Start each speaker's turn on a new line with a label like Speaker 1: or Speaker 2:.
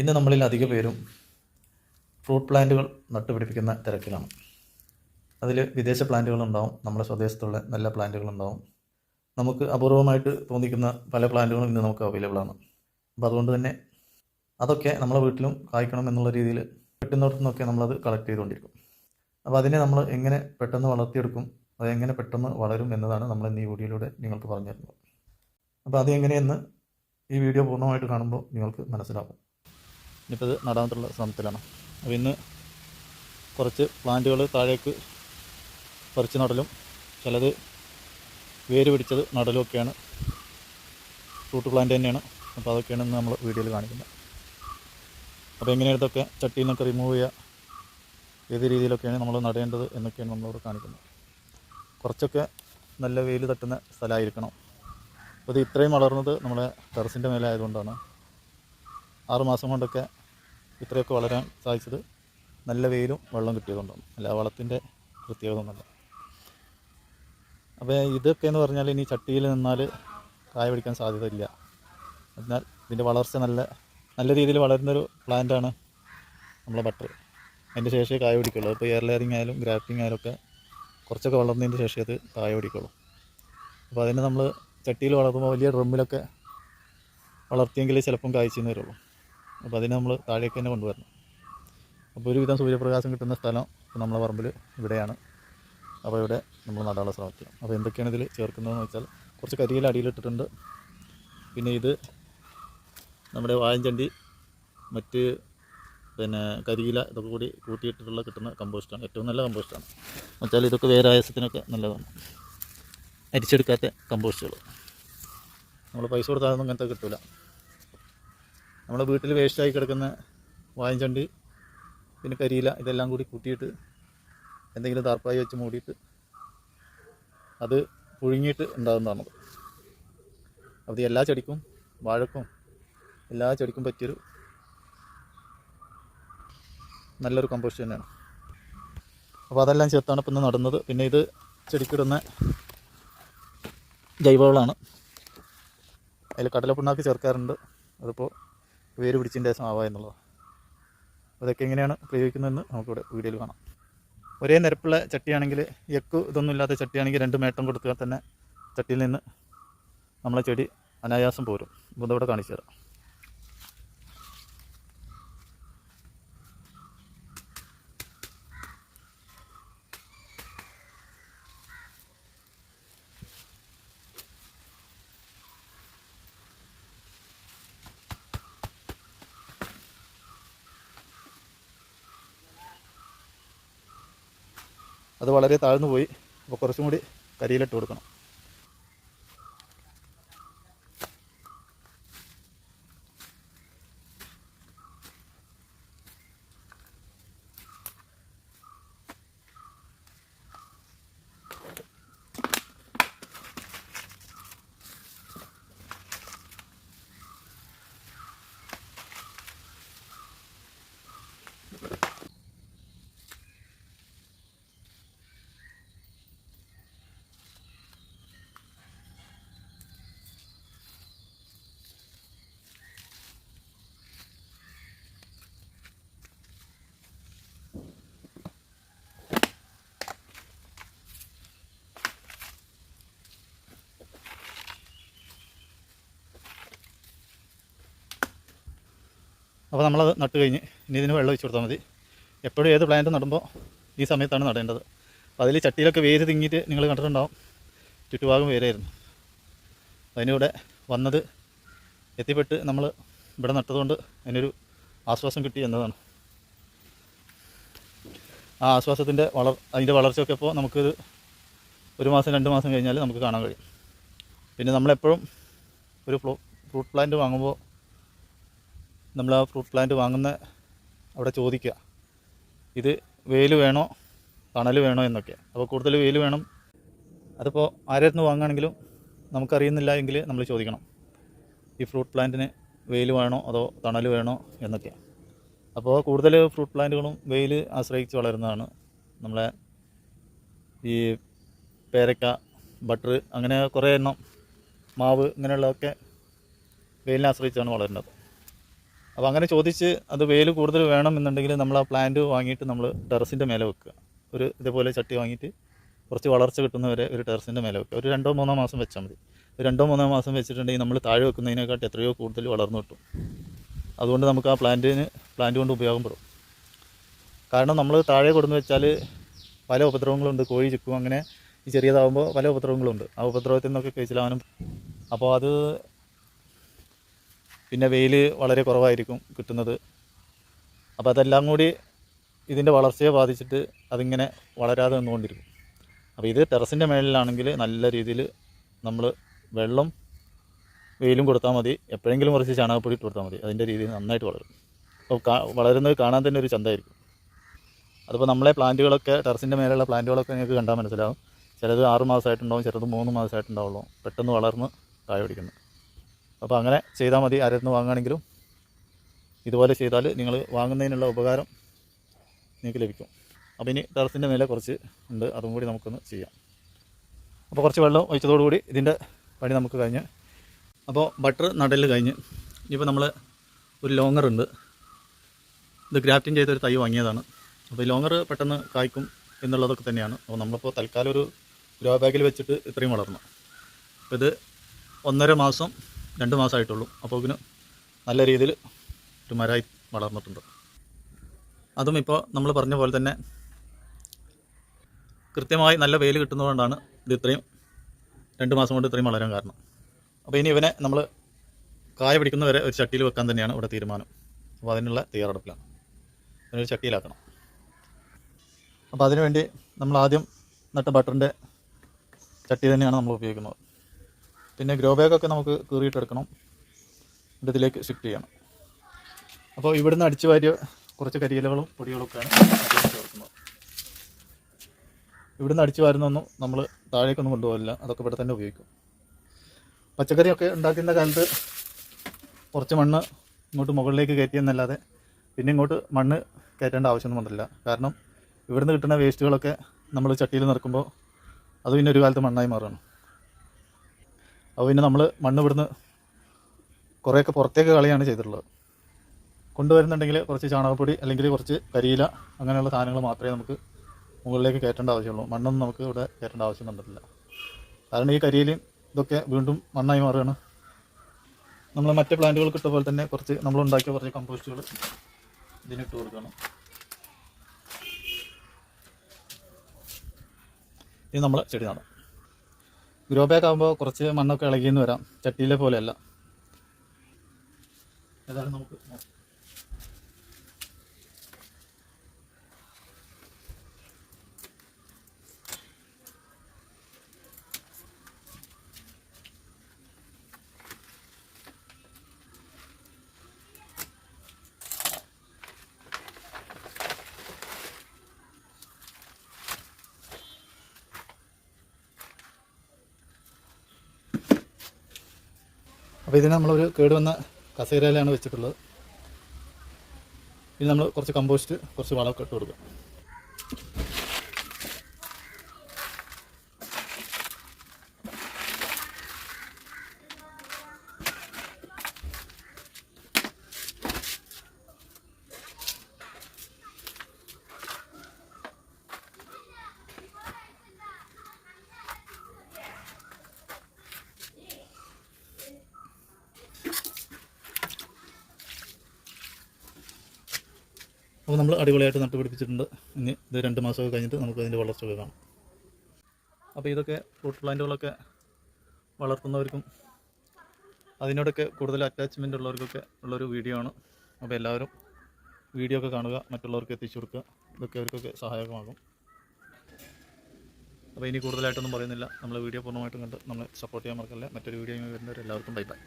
Speaker 1: ഇന്ന് നമ്മളിൽ അധിക പേരും ഫ്രൂട്ട് പ്ലാന്റുകൾ നട്ടുപിടിപ്പിക്കുന്ന തിരക്കിലാണ്. അതിൽ വിദേശ പ്ലാന്റുകളുണ്ടാവും നമ്മുടെ സ്വദേശത്തുള്ള നല്ല പ്ലാന്റുകളുണ്ടാവും നമുക്ക് അപൂർവമായിട്ട് തോന്നിക്കുന്ന പല പ്ലാന്റുകളും ഇന്ന് നമുക്ക് അവൈലബിൾ ആണ്. അപ്പോൾ അതുകൊണ്ട് തന്നെ അതൊക്കെ നമ്മളെ വീട്ടിലും കായ്ക്കണം എന്നുള്ള രീതിയിൽ കിട്ടുന്നിടത്തു നിന്നൊക്കെ നമ്മളത് കളക്ട് ചെയ്തുകൊണ്ടിരിക്കും. അപ്പോൾ അതിനെ നമ്മൾ എങ്ങനെ പെട്ടെന്ന് വളർത്തിയെടുക്കും അത് എങ്ങനെ പെട്ടെന്ന് വളരും എന്നതാണ് നമ്മൾ ഇന്ന് ഈ വീഡിയോയിലൂടെ നിങ്ങൾക്ക് പറഞ്ഞു തരുന്നത് അപ്പോൾ അത് എങ്ങനെയെന്ന് ഈ വീഡിയോ പൂർണമായിട്ട് കാണുമ്പോൾ നിങ്ങൾക്ക് മനസ്സിലാവും. ഇനിയിപ്പോൾ ഇത് നടാനുള്ള ശ്രമത്തിലാണ്. അപ്പോൾ ഇന്ന് കുറച്ച് പ്ലാന്റുകൾ താഴേക്ക് പറിച്ച് നടലും ചിലത് വേര് പിടിച്ചത് നടലും ഒക്കെയാണ്. ഫ്രൂട്ട് പ്ലാന്റ് തന്നെയാണ്. അപ്പോൾ അതൊക്കെയാണ് ഇന്ന് നമ്മൾ വീഡിയോയിൽ കാണിക്കുന്നത്. അപ്പോൾ എങ്ങനെയാണ് ഇതൊക്കെ ചട്ടിയിൽ നിന്നൊക്കെ റിമൂവ് ചെയ്യുക? ഏത് രീതിയിലൊക്കെയാണ് നമ്മൾ നടേണ്ടത് എന്നൊക്കെയാണ് നമ്മളോട് കാണിക്കുന്നത്. കുറച്ചൊക്കെ നല്ല വെയിൽ തട്ടുന്ന സ്ഥലമായിരിക്കണം. അപ്പോൾ ഇത് ഇത്രയും വളർന്നത് നമ്മളെ ടെറസിന്റെ മേലെ ആയതുകൊണ്ടാണ്. ആറുമാസം കൊണ്ടൊക്കെ ഇത്രയൊക്കെ വളരാൻ സാധിച്ചത് നല്ല വെയിലും വെള്ളം കിട്ടിയതുകൊണ്ടാണ്. അല്ല വളത്തിന്റെ പ്രത്യേകത ഒന്നല്ല അപ്പോൾ ഇതൊക്കെ എന്ന് പറഞ്ഞാൽ ഇനി ചട്ടിയിൽ നിന്നാൽ കായ പിടിക്കാൻ സാധ്യതയില്ല. അതിനാൽ ഇതിന്റെ വളർച്ച നല്ല നല്ല രീതിയിൽ വളരുന്നൊരു പ്ലാന്റാണ് നമ്മളെ ബട്ടർ. അതിന്റെ ശേഷമേ കായ പിടിക്കുള്ളൂ. ഇപ്പോൾ എയർ ലെയറിങ് ആയാലും ഗ്രാഫ്റ്റിംഗ് ആയാലും ഒക്കെ കുറച്ചൊക്കെ വളർന്നതിന്റെ ശേഷമേ അത് കായ പിടിക്കുള്ളൂ. അപ്പോൾ അതിനെ നമ്മൾ ചട്ടിയിൽ വളർത്തുമ്പോൾ വലിയ ഡ്രമ്മിലൊക്കെ വളർത്തിയെങ്കിൽ ചിലപ്പം കായ്ച്ചെന്ന് വരുള്ളൂ. അപ്പോൾ അതിനെ നമ്മൾ താഴേക്ക് തന്നെ കൊണ്ടുവരണം. അപ്പോൾ ഒരുവിധം സൂര്യപ്രകാശം കിട്ടുന്ന സ്ഥലം നമ്മളെ പറമ്പിൽ ഇവിടെയാണ്. അപ്പോൾ ഇവിടെ നമ്മൾ നടാനുള്ള ശ്രമിക്കുക അപ്പോൾ എന്തൊക്കെയാണ് ഇതിൽ ചേർക്കുന്നതെന്ന് വെച്ചാൽ കുറച്ച് കരിയില അടിയിലിട്ടിട്ടുണ്ട്. പിന്നെ ഇത് നമ്മുടെ വായഞ്ചണ്ടി മറ്റ് പിന്നെ കരിയില ഇതൊക്കെ കൂടി കൂട്ടിയിട്ടിട്ടുള്ള കിട്ടുന്ന കമ്പോസ്റ്റാണ്. ഏറ്റവും നല്ല കമ്പോസ്റ്റാണ്. വെച്ചാൽ ഇതൊക്കെ വേരായസത്തിനൊക്കെ നല്ലതാണ്. അരിച്ചെടുക്കാത്ത കമ്പോസ്റ്റുകൾ നമ്മൾ പൈസ കൊടുത്താലൊന്നും അങ്ങനത്തെ കിട്ടില്ല നമ്മുടെ വീട്ടിൽ വേസ്റ്റായി കിടക്കുന്ന വായഞ്ചണ്ടി പിന്നെ കരിയില ഇതെല്ലാം കൂടി കൂട്ടിയിട്ട് എന്തെങ്കിലും താർപ്പായി വെച്ച് മൂടിയിട്ട് അത് പുഴുങ്ങിയിട്ട് ഉണ്ടാകുന്നതാണത്. അത് എല്ലാ ചെടിക്കും വാഴക്കും എല്ലാ ചെടിക്കും പറ്റിയൊരു നല്ലൊരു കമ്പോസ്റ്റ് തന്നെയാണ്. അപ്പോൾ അതെല്ലാം ചേർത്താണ് ഇപ്പം നടുന്നത്. പിന്നെ ഇത് ചെടിക്കിടുന്ന ജൈവവളമാണ് അതിൽ കടലപ്പിണ്ണാക്ക് ചേർക്കാറുണ്ട്. അതിപ്പോൾ വേര് പിടിച്ചതിന്റെ ശേഷം ആവുക എന്നുള്ളത്. അതൊക്കെ എങ്ങനെയാണ് പ്രയോഗിക്കുന്നതെന്ന് നമുക്കിവിടെ വീഡിയോയിൽ കാണാം. ഒരേ നിരപ്പുള്ള ചട്ടിയാണെങ്കിൽ എക്കു ഇതൊന്നും ഇല്ലാത്ത ചട്ടിയാണെങ്കിൽ രണ്ട് മേട്ടം കൊടുത്താൽ തന്നെ ചട്ടിയിൽ നിന്ന് നമ്മളെ ചെടി അനായാസം പോരും. ഇതവിടെ കാണിച്ചു തരാം അത് വളരെ താഴ്ന്നു പോയി. അപ്പോൾ കുറച്ചും കൂടി കരിയിലിട്ട് കൊടുക്കണം. അപ്പോൾ നമ്മളത് നട്ട് കഴിഞ്ഞ് ഇനി ഇതിന് വെള്ളം ഒഴിച്ച് കൊടുത്താൽ മതി. എപ്പോഴും ഏത് പ്ലാന്റ് നടുമ്പോൾ ഈ സമയത്താണ് നടേണ്ടത്. അപ്പോൾ അതിൽ ചട്ടിയിലൊക്കെ വേര് തിങ്ങിയിട്ട് നിങ്ങൾ കണ്ടിട്ടുണ്ടാവും. ചുറ്റുഭാഗം വേരായിരുന്നു. അതിനിവിടെ വന്നത് എത്തിപ്പെട്ട് നമ്മൾ ഇവിടെ നട്ടതുകൊണ്ട് അതിനൊരു ആശ്വാസം കിട്ടി എന്നതാണ്. ആ ആശ്വാസത്തിന്റെ വളർ അതിന്റെ വളർച്ചയൊക്കെ ഇപ്പോൾ നമുക്കിത് ഒരു മാസം രണ്ട് മാസം കഴിഞ്ഞാൽ നമുക്ക് കാണാൻ കഴിയും. പിന്നെ നമ്മളെപ്പോഴും ഒരു ഫ്രൂട്ട് പ്ലാന്റ് വാങ്ങുമ്പോൾ നമ്മൾ ആ ഫ്രൂട്ട് പ്ലാന്റ് വാങ്ങുന്ന അവിടെ ചോദിക്കുക. ഇത് വെയിൽ വേണോ? തണൽ വേണോ എന്നൊക്കെ. അപ്പോൾ കൂടുതൽ വെയിൽ വേണം. അതിപ്പോൾ ആരായിരുന്നു വാങ്ങുകയാണെങ്കിലും നമുക്കറിയുന്നില്ല എങ്കിൽ നമ്മൾ ചോദിക്കണം. ഈ ഫ്രൂട്ട് പ്ലാന്റിന് വെയിൽ വേണോ അതോ തണൽ വേണോ എന്നൊക്കെ. അപ്പോൾ കൂടുതൽ ഫ്രൂട്ട് പ്ലാന്റുകളും വെയിൽ ആശ്രയിച്ച് വളരുന്നതാണ് നമ്മളെ ഈ പേരക്ക ബട്ടർ അങ്ങനെ കുറേ എണ്ണം മാവ് ഇങ്ങനെയുള്ളതൊക്കെ വെയിലിനെ ആശ്രയിച്ചാണ് വളരുന്നത്. അപ്പോൾ അങ്ങനെ ചോദിച്ച് അത് വെയിൽ കൂടുതൽ വേണം എന്നുണ്ടെങ്കിൽ നമ്മൾ ആ പ്ലാന്റ് വാങ്ങിയിട്ട് നമ്മൾ ടെറസിന്റെ മേലെ വെക്കുക. ഒരു ഇതേപോലെ ചട്ടി വാങ്ങിയിട്ട് കുറച്ച് വളർച്ച കിട്ടുന്നവരെ ഒരു ടെറസിന്റെ മേലെ വെക്കുക. ഒരു രണ്ടോ മൂന്നോ മാസം വെച്ചാൽ മതി. രണ്ടോ മൂന്നോ മാസം വെച്ചിട്ടുണ്ടെങ്കിൽ നമ്മൾ താഴെ വെക്കുന്നതിനെക്കാട്ടി എത്രയോ കൂടുതൽ വളർന്നു കിട്ടും. അതുകൊണ്ട് നമുക്ക് ആ പ്ലാന്റിന് പ്ലാന്റ് കൊണ്ട് ഉപയോഗപ്പെടും കാരണം നമ്മൾ താഴെ കൊടുന്ന് വെച്ചാൽ പല ഉപദ്രവങ്ങളുണ്ട്. കോഴി ചിക്കും അങ്ങനെ ഈ ചെറിയതാകുമ്പോൾ പല ഉപദ്രവങ്ങളുണ്ട്. ആ ഉപദ്രവത്തിൽ നിന്നൊക്കെ കഴിച്ചിലാവാനും അപ്പോൾ അത് പിന്നെ വെയിൽ വളരെ കുറവായിരിക്കും കിട്ടുന്നത്. അപ്പോൾ അതെല്ലാം കൂടി ഇതിന്റെ വളർച്ചയെ ബാധിച്ചിട്ട് അതിങ്ങനെ വളരാതെ നിന്നുകൊണ്ടിരിക്കും. അപ്പോൾ ഇത് ടെറസിന്റെ മേളിലാണെങ്കിൽ നല്ല രീതിയിൽ നമ്മൾ വെള്ളം വെയിലും കൊടുത്താൽ മതി. എപ്പോഴെങ്കിലും കുറച്ച് ചാണകപ്പൊടി ഇട്ട് കൊടുത്താൽ മതി. അതിന്റെ രീതിയിൽ നന്നായിട്ട് വളരും. അപ്പോൾ വളരുന്നത് കാണാൻ തന്നെ ഒരു ചന്തമായിരിക്കും. അതിപ്പോൾ നമ്മളെ പ്ലാന്റുകളൊക്കെ ടെറസിന്റെ മേലെയുള്ള പ്ലാന്റുകളൊക്കെ നിങ്ങൾക്ക് കണ്ടാൽ മനസ്സിലാവും. ചിലത് ആറ് മാസമായിട്ടുണ്ടാവും ചിലത് മൂന്ന് മാസമായിട്ടുണ്ടാവുള്ളൂ. പെട്ടെന്ന് വളർന്ന് താഴെ പിടിക്കുന്നു. അപ്പോൾ അങ്ങനെ ചെയ്താൽ മതി. ആരെന്ന് വാങ്ങുകയാണെങ്കിലും ഇതുപോലെ ചെയ്താൽ നിങ്ങൾ വാങ്ങുന്നതിനുള്ള ഉപകാരം നിങ്ങൾക്ക് ലഭിക്കും. അപ്പോൾ ഇനി ടെറസിന്റെ മേലെ കുറച്ച് ഉണ്ട്. അതും കൂടി നമുക്കൊന്ന് ചെയ്യാം. അപ്പോൾ കുറച്ച് വെള്ളം ഒഴിച്ചതോടുകൂടി ഇതിന്റെ പണി നമുക്ക് കഴിഞ്ഞ്. അപ്പോൾ ബട്ടർ നടൽ കഴിഞ്ഞ്. ഇനിയിപ്പോൾ നമ്മൾ ഒരു ലോങ്ങർ ഉണ്ട്. ഇത് ഗ്രാഫ്റ്റിംഗ് ചെയ്തൊരു തൈ വാങ്ങിയതാണ്. അപ്പോൾ ഈ ലോങ്ങർ പെട്ടെന്ന് കായ്ക്കും എന്നുള്ളതൊക്കെ തന്നെയാണ്. അപ്പോൾ നമ്മളിപ്പോൾ തൽക്കാലം ഒരു ഗ്രോ ബാഗിൽ വെച്ചിട്ട് ഇത്രയും വളർന്നു. അപ്പോൾ ഇത് ഒന്നര മാസം രണ്ട് മാസമായിട്ടുള്ളൂ. അപ്പോൾ ഇതിന് നല്ല രീതിയിൽ ഒരു മരമായി വളർന്നിട്ടുണ്ട്. അതും ഇപ്പോൾ നമ്മൾ പറഞ്ഞ പോലെ തന്നെ കൃത്യമായി നല്ല വെയിൽ കിട്ടുന്നതുകൊണ്ടാണ് ഇത് ഇത്രയും രണ്ട് മാസം കൊണ്ട് ഇത്രയും വളരാൻ കാരണം. അപ്പോൾ ഇനി ഇവനെ നമ്മൾ കായ പിടിക്കുന്നവരെ ഒരു ചട്ടിയിൽ വെക്കാൻ തന്നെയാണ് ഇവിടെ തീരുമാനം. അപ്പോൾ അതിനുള്ള തയ്യാറെടുപ്പിലാണ്. അതിനൊരു ചട്ടിയിലാക്കണം. അപ്പോൾ അതിനുവേണ്ടി നമ്മൾ ആദ്യം നട്ട ബട്ടറിന്റെ ചട്ടി തന്നെയാണ് നമ്മൾ ഉപയോഗിക്കുന്നത്. പിന്നെ ഗ്രോ ബാഗൊക്കെ നമുക്ക് കീറിയിട്ടെടുക്കണം. എന്നിട്ട് ഇതിലേക്ക് ഷിഫ്റ്റ് ചെയ്യണം. അപ്പോൾ ഇവിടുന്ന് അടിച്ചു വാരിയ കുറച്ച് കരിയിലകളും പൊടികളൊക്കെയാണ് ചേർക്കുന്നത്. ഇവിടുന്ന് അടിച്ചു വാരുന്നൊന്നും നമ്മൾ താഴേക്കൊന്നും കൊണ്ടുപോകില്ല അതൊക്കെ ഇവിടെ തന്നെ ഉപയോഗിക്കും. പച്ചക്കറിയൊക്കെ ഉണ്ടാക്കുന്ന കാലത്ത് കുറച്ച് മണ്ണ് ഇങ്ങോട്ട് മുകളിലേക്ക് കയറ്റിയെന്നല്ലാതെ പിന്നെ ഇങ്ങോട്ട് മണ്ണ് കയറ്റേണ്ട ആവശ്യമൊന്നും വന്നില്ല കാരണം ഇവിടുന്ന് കിട്ടുന്ന വേസ്റ്റുകളൊക്കെ നമ്മൾ ചട്ടിയിൽ നിറക്കുമ്പോൾ അത് പിന്നെ ഒരു കാലത്ത് മണ്ണായി മാറുകയാണ്. അപ്പോൾ പിന്നെ നമ്മൾ മണ്ണ് ഇവിടുന്ന് കുറേയൊക്കെ പുറത്തേക്ക് കളിയാണ് ചെയ്തിട്ടുള്ളത്. കൊണ്ടുവരുന്നുണ്ടെങ്കിൽ കുറച്ച് ചാണകപ്പൊടി അല്ലെങ്കിൽ കുറച്ച് കരിയില അങ്ങനെയുള്ള സാധനങ്ങൾ മാത്രമേ നമുക്ക് മുകളിലേക്ക് കയറ്റേണ്ട ആവശ്യമുള്ളൂ. മണ്ണൊന്നും നമുക്ക് ഇവിടെ കയറ്റേണ്ട ആവശ്യം വന്നിട്ടില്ല. കാരണം ഈ കരിയിലയും ഇതൊക്കെ വീണ്ടും മണ്ണായി മാറുകയാണ്. നമ്മൾ മറ്റ് പ്ലാന്റുകൾക്ക് ഇട്ട പോലെ തന്നെ കുറച്ച് നമ്മൾ ഉണ്ടാക്കിയ കുറച്ച് കമ്പോസ്റ്റുകൾ ഇതിനിട്ട് കൊടുക്കണം. ഇത് നമ്മൾ ചെടി നടാം. ഗ്രോ ബാഗ് ആകുമ്പോൾ കുറച്ച് മണ്ണൊക്കെ ഇളകിയെന്ന് വരാം. ചട്ടിയിലെ പോലെയല്ല. ഏതായാലും നമുക്ക്? അപ്പോൾ ഇതിന് നമ്മളൊരു കേടുവന്ന കസേരയിലാണ് വെച്ചിട്ടുള്ളത്. ഇനി നമ്മൾ കുറച്ച് കമ്പോസ്റ്റ് കുറച്ച് വളമൊക്കെ ഇട്ട് കൊടുക്കുക. അപ്പോൾ നമ്മൾ അടിപൊളിയായിട്ട് നട്ടുപിടിപ്പിച്ചിട്ടുണ്ട്. ഇനി ഇത് രണ്ട് മാസമൊക്കെ കഴിഞ്ഞിട്ട് നമുക്ക് അതിന്റെ വളർച്ചയൊക്കെ കാണാം. അപ്പോൾ ഇതൊക്കെ ഫ്രൂട്ട് പ്ലാന്റുകളൊക്കെ വളർത്തുന്നവർക്കും അതിനോടൊക്കെ കൂടുതൽ അറ്റാച്ച്മെന്റ് ഉള്ളവർക്കൊക്കെ ഉള്ളൊരു വീഡിയോ ആണ്. അപ്പോൾ എല്ലാവരും വീഡിയോ ഒക്കെ കാണുക മറ്റുള്ളവർക്ക് എത്തിച്ചു കൊടുക്കുക. ഇതൊക്കെ അവർക്കൊക്കെ സഹായകമാകും. അപ്പോൾ ഇനി കൂടുതലായിട്ടൊന്നും പറയുന്നില്ല. നമ്മൾ വീഡിയോ പൂർണമായിട്ടും കണ്ട് നമ്മൾ സപ്പോർട്ട് ചെയ്യാൻ മറക്കല്ലേ. മറ്റൊരു വീഡിയോ വരുന്നവർ എല്ലാവർക്കും ബൈ ബൈ